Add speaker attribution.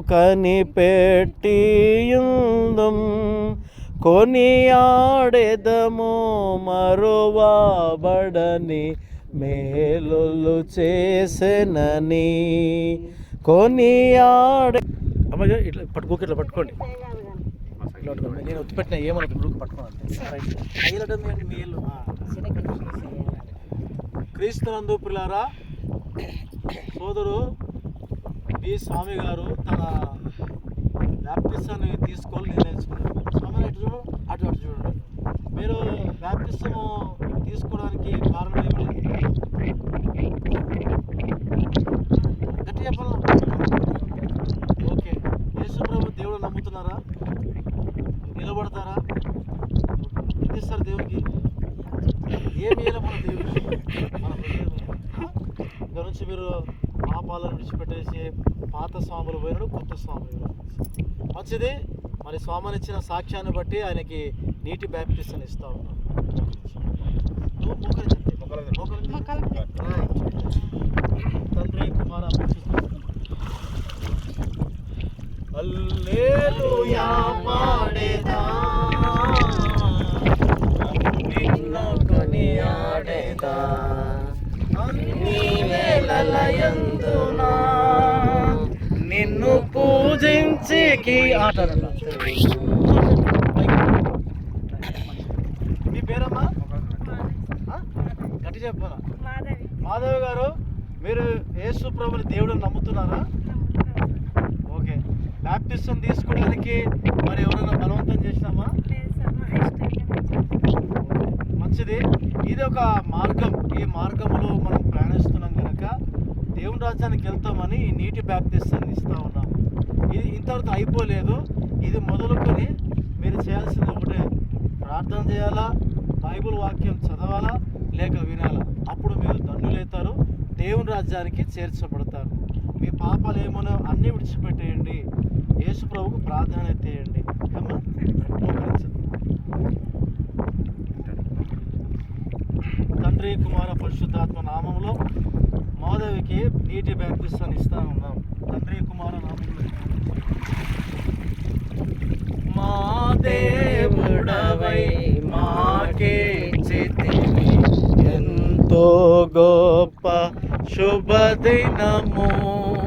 Speaker 1: కనిపెట్టియుందం. కొనియాడెదము మరువబడని మేలులు చేసెనని. కొనియాడే అమ్మ ఇట్లా పట్టుకోక ఇట్లా పట్టుకోండి. నేను ఒత్తి పెట్టిన అయ్యలటం ఏంటి మేలు? ఆ. క్రీస్తునందు పిల్లారా సోదరు బి స్వామి గారు తన బ్యాప్టిస్టాన్ని తీసుకోవాలి నిర్ణయించుకున్నారు. స్వామి అటు చూడు అటు అటు చూడండి. మీరు బ్యాప్టిస్టము తీసుకోవడానికి కారణం ఏమిటి? గట్టి చెప్పాలా ఓకే. యేసు ప్రభు దేవుడు నమ్ముతున్నారా? నిలబడతారా? ఎంత ఇస్తారు దేవునికి? ఏమి మన దేవుడికి మన హృదయం నుంచి మీరు పాపాలను విడిచిపెట్టేసి పాత స్వాములు పోయినాడు కొత్త స్వాములు మంచిది మరి స్వామిని ఇచ్చిన సాక్ష్యాన్ని బట్టి ఆయనకి నీటి బ్యాప్టిస్ట్ అని ఇస్తా ఉన్నాను తండ్రి కుమార హల్లెలూయా పాడేదా. నిన్ను కొనియాడేదా. వేళలయందునా నిన్ను పూజించి మీ పేరమ్మా? గట్టి మాధవ్. గారు మీరు యేసు ప్రభుని దేవుడిని నమ్ముతున్నారా? ఓకే. బ్యాప్టిజం తీసుకోవడానికి మరి ఎవరైనా బలవంతం చేసినామా? మంచిది. ఇది ఒక మార్గం. ఈ మార్గంలో మనం ప్రయాణిస్తున్నాం దేవుని రాజ్యానికి వెళ్తామని ఈ నీటి బ్యాప్తిస్తాన్ని ఇస్తూ ఉన్నాం. ఇది ఇంతవరకు అయిపోలేదు. ఇది మొదలుకొని మీరు చేయాల్సింది ఒకటే ప్రార్థన చేయాలా? బైబుల్ వాక్యం చదవాలా? లేక వినాలా? అప్పుడు మీరు దండులవుతారు దేవుని రాజ్యానికి చేర్చబడతారు. మీ పాపాలు ఏమో అన్నీ విడిచిపెట్టేయండి. యేసు ప్రభుకు ప్రాధాన్యత ఇవ్వండి అమ్మా మోకరించండి. తండ్రి కుమార పరిశుద్ధాత్మ నామంలో మాధవికి నీటి బ్యాప్టిస్తాన్ని ఇస్తా ఉన్నాం. తండ్రి కుమార నామంలో మా దేవుడవై మాకే ఎంతో గొప్ప శుభదినము.